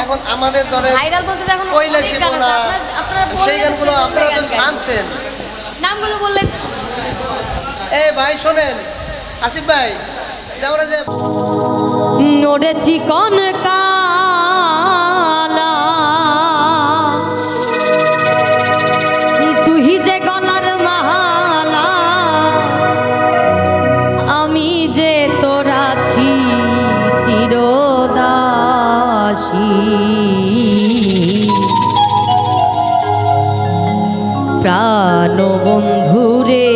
এখন আমাদের ধরে ভাইরাল বলতে এখন কৈলাসী অনেক না বলা সেই গানগুলো আপনারা তো আনছেন। নামগুলো বললেন। এ ভাই শোনেন। আসিফ ভাই যাওরা যে নোরে চিকন কালা প্রাণ বন্ধুরে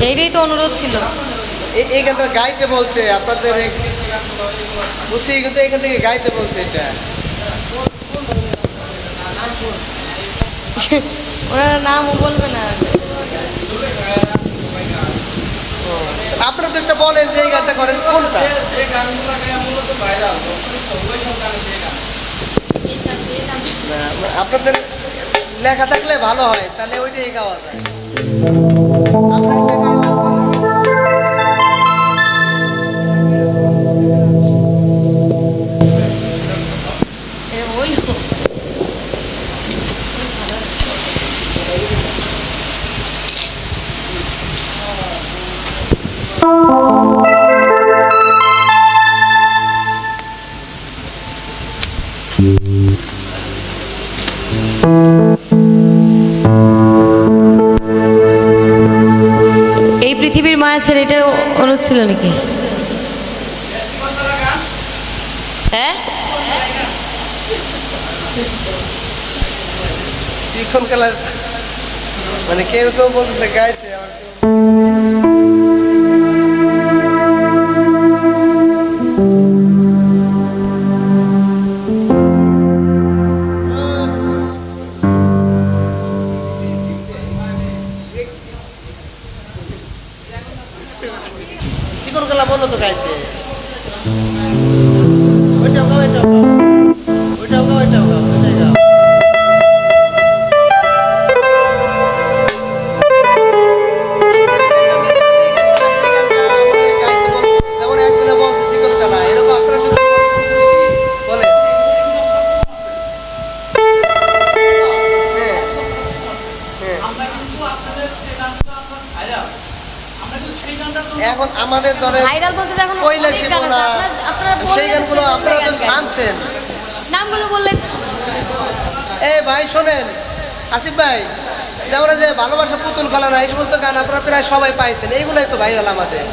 এইটাই তো অনুরোধ ছিল। এই- এই গানটা গাইতে বলছে আপনাদের বুঝছি কিন্তু এখান থেকে গাইতে বলছে এটা। ওনার নাম বলবে না আপনারা তো একটা বলেন যে এই গানটা করেন কোনটা? আপনাদের লেখা থাকলে ভালো হয় তাহলে ওইটাই গাওয়া যায়। আমরা পৃথিবীর মায়া ছেড়ে এটা অনুরোধ ছিল নাকি? হ্যাঁ? শিখন কালার মানে কেউ কেউ বলতেছে গাইতে, আবার শিকড় গেলা বলো তো গাইতে। এখন আমাদের ধরে ভাইরাল বলতে এখন কৈলাসী। বলা সেই গানগুলো আপনারা তো গান। নামগুলো বললেন। এই ভাই শোনেন আসিফ ভাই যে আমরা যে ভালোবাসা পুতুল খেলা না এই সমস্ত গান আপনারা প্রায় সবাই পাইছেন এইগুলাই তো ভাইরাল আমাদের।